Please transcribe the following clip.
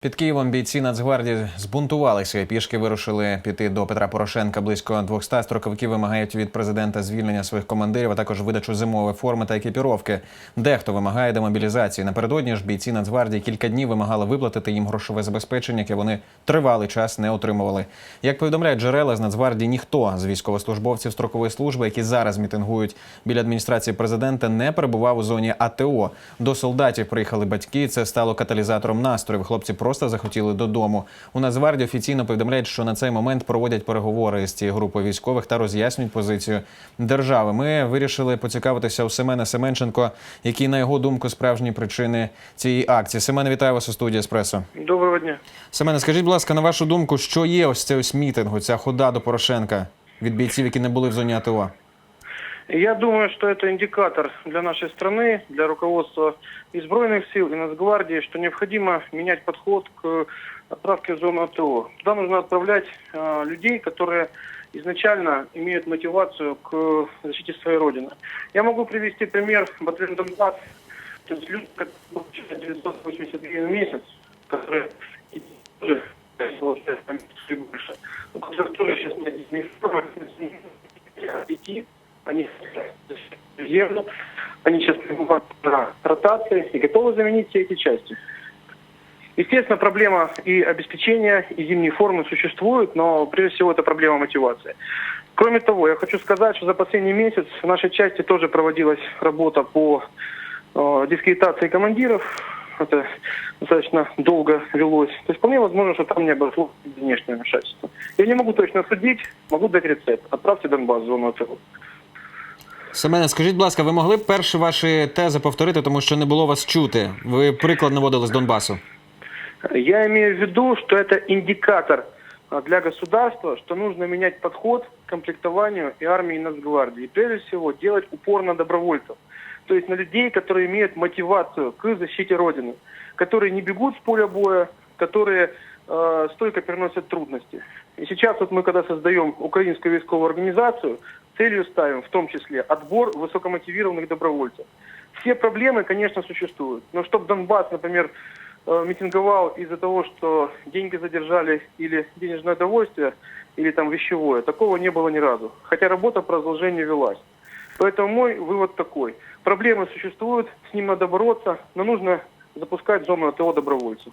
Під Києвом бійці Нацгвардії збунтувалися і пішки вирушили піти до Петра Порошенка. Близько 200 строковиків вимагають від президента звільнення своїх командирів, а також видачу зимової форми та екіпіровки. Дехто вимагає демобілізації. Напередодні ж бійці Нацгвардії кілька днів вимагали виплатити їм грошове забезпечення, яке вони тривалий час не отримували. Як повідомляють джерела з Нацгвардії, ніхто з військовослужбовців строкової служби, які зараз мітингують біля адміністрації президента, не перебував у зоні АТО. До солдатів приїхали батьки. Це стало каталізатором настроїв. Хлопці просто захотіли додому. У Нацгвардії офіційно повідомляють, що на цей момент проводять переговори з цією групою військових та роз'яснюють позицію держави. Ми вирішили поцікавитися у Семена Семенченко, які на його думку справжні причини цієї акції. Семен, вітаю вас у студії Еспресо. Доброго дня. Семене, скажіть, будь ласка, на вашу думку, що є ось цей ось мітинг, ця хода до Порошенка від бійців, які не були в зоні АТО? Я думаю, что это индикатор для нашей страны, для руководства и Збройных сил, и Нацгвардии, что необходимо менять подход к отправке в зону АТО. Туда нужно отправлять э, людей, которые изначально имеют мотивацию к защите своей родины. Я могу привести пример батальон Донбасс. То есть люди, которые получают 980 гривен в месяц, которые больше, которые сейчас не идти, они резервно, они сейчас пребывают на ротации и готовы заменить все эти части. Естественно, проблема и обеспечения, и зимней формы существует, но прежде всего это проблема мотивации. Кроме того, я хочу сказать, что за последний месяц в нашей части тоже проводилась работа по э, дискредитации командиров. Это достаточно долго велось. То есть вполне возможно, что там не обошлось внешнее вмешательство. Я не могу точно судить, могу дать рецепт. Отправьте Донбасс в зону АТО. Семене, скажіть, будь ласка, ви могли б перші ваші тези повторити, тому що не було вас чути. Ви приклад наводили з Донбасу. Я имею в виду, что это индикатор а, для государства, что нужно менять подход к комплектованию и армии и Нацгвардии. И прежде всего делать упор на добровольцев. То есть на людей, которые имеют мотивацию к защите Родины. Которые не бегут с поля боя, которые э, стойко переносят трудности. И сейчас вот мы, когда создаем украинскую войсковую организацию, целью ставим в том числе отбор высокомотивированных добровольцев. Все проблемы, конечно, существуют. Но чтобы Донбасс, например, э, митинговал из-за того, что деньги задержали или денежное удовольствие, или там вещевое, такого не было ни разу. Хотя работа по разложению велась. Поэтому мой вывод такой. Проблемы существуют, с ним надо бороться, но нужно запускать зону АТО добровольцев.